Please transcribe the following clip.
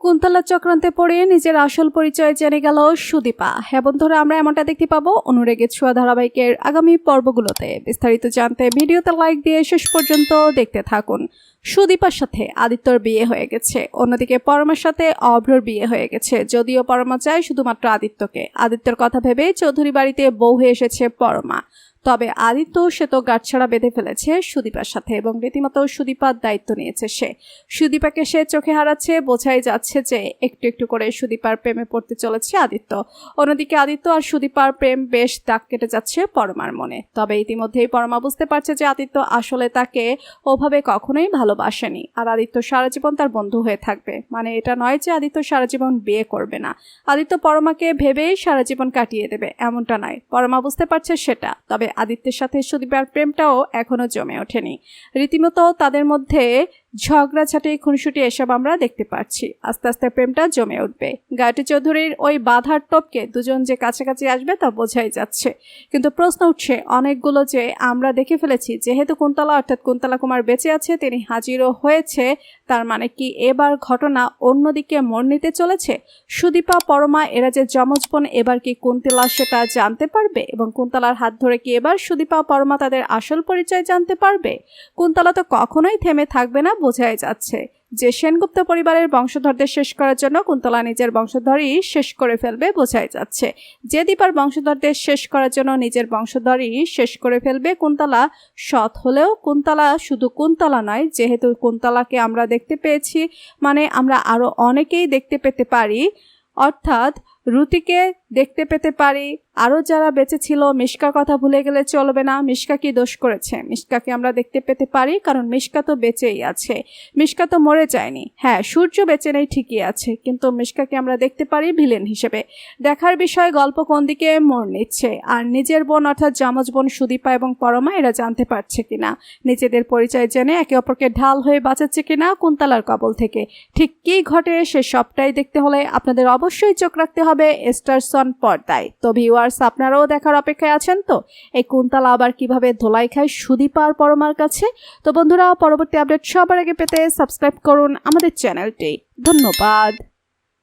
কুন্তলা চক্রান্তে পড়ে নিজের আসল পরিচয় জেনে গেল সুদীপা। হ্যাঁ বন্ধুরা, আমরা এমনটা দেখতে পাবো অনুরেগে ছোঁয়া ধারাবাহিকের আগামী পর্বগুলোতে। বিস্তারিত জানতে ভিডিওতে লাইক দিয়ে শেষ পর্যন্ত দেখতে থাকুন। সুদীপার সাথে আদিত্যর বিয়ে হয়ে গেছে। অন্যদিকে পরমার সাথে অভ্রর বিয়ে হয়ে গেছে। যদিও পরমা চায় শুধুমাত্র আদিত্যকে। আদিত্যর কথা ভেবে চৌধুরী বাড়িতে বউ হয়ে এসেছে পরমা। তবে আদিত্য সে তো গাঁটছাড়া বেঁধে ফেলেছে সুদীপার সাথে এবং রীতিমতো সুদীপার দায়িত্ব নিয়েছে সে। সুদীপাকে সে চোখে হারাচ্ছে, বোঝাই যাচ্ছে যে একটু একটু করে সুদীপার প্রেমে পড়তে চলেছে আদিত্য। অন্যদিকে আদিত্য আর সুদীপার প্রেম বেশ দাগ কেটে যাচ্ছে পরমার মনে। তবে ইতিমধ্যেই পরমা বুঝতে পারছে যে আদিত্য আসলে তাকে ওভাবে কখনোই ভালোবাসেনি আর আদিত্য সারা জীবন তার বন্ধু হয়ে থাকবে। মানে এটা নয় যে আদিত্য সারা জীবন বিয়ে করবে না। আদিত্য পরমাকে ভেবেই সারা জীবন কাটিয়ে দেবে, এমনটা নয়। পরমা বুঝতে পারছে সেটা। তবে আদিত্যের সাথে সুদীপার প্রেমটাও এখনও জমে ওঠেনি। রীতিমতো তাদের মধ্যে ঝগড়াঝাটি খুনসুটি এসব আমরা দেখতে পাচ্ছি। আস্তে আস্তে প্রেমটা জমে উঠবে। গায়টি চৌধুরীর ওই বাধার টপকে দুজন যে কাছাকাছি আসবে তা বোঝাই যাচ্ছে। কিন্তু প্রশ্ন উঠছে অনেকগুলো যে আমরা দেখে ফেলেছি, যেহেতু কুন্তলা অর্থাৎ কুন্তলা কুমার বেঁচে আছে, তিনি হাজিরও হয়েছে, তার মানে কি এবার ঘটনা অন্যদিকে মোড় নিতে চলেছে? সুদীপা, পরমা, এরা যে যমজ বোন এবার কি কুন্তলা সেটা জানতে পারবে? এবং কুন্তলার হাত ধরে কি এবার সুদীপা, পরমা তাদের আসল পরিচয় জানতে পারবে? কুন্তলা তো কখনোই থেমে থাকবে না বোঝাই যাচ্ছে যে সেনগুপ্ত পরিবারের বংশধরদের শেষ করার জন্য কুন্তলা নিজের বংশধরই শেষ করে ফেলবে বোঝাই যাচ্ছে। যে দীপার বংশধরদের শেষ করার জন্য নিজের বংশধরই শেষ করে ফেলবে কুন্তলা, সৎ হলেও কুন্তলা শুধু কুন্তলা নয়, যেহেতু কুন্তলাকে আমরা দেখতে পেয়েছি মানে আমরা আরও অনেকেই দেখতে পেতে পারি। অর্থাৎ রুতিকে দেখতে পেতে পারি। আরও যারা বেঁচে ছিল মিশকার কথা ভুলে গেলে চলবে না। মিশকা কি দোষ করেছে? মিশকাকে আমরা দেখতে পেতে পারি, কারণ মিশকা তো বেঁচেই আছে। মিশকা তো মরে যায়নি। হ্যাঁ সূর্য বেঁচে নেই, ঠিকই আছে, কিন্তু মিশকাকে আমরা দেখতে পারি ভিলেন হিসেবে। দেখার বিষয়, গল্প কোন দিকে মোড় নিচ্ছে? আর নিজের বোন অর্থাৎ জামজ বোন সুদীপা এবং পরমা, এরা জানতে পারছে কিনা? নিজেদের পরিচয় জেনে একে অপরকে ঢাল হয়ে বাঁচাচ্ছে কিনা কুন্তলার কবল থেকে? ঠিক কী ঘটে সে সবটাই দেখতে হলে আপনাদের অবশ্যই চোখ রাখতে হবে স্টারসন পর্দায়। তো ভিউয়ার্স আপনারাও দেখার অপেক্ষায় আছেন তো? এই কুন্তলা আবার কীভাবে ধোলাই খায় সুদীপা আর পরমার কাছে? তো বন্ধুরা, পরবর্তী আপডেট সবার আগে পেতে সাবস্ক্রাইব করুন আমাদের চ্যানেলটি ধন্যবাদ।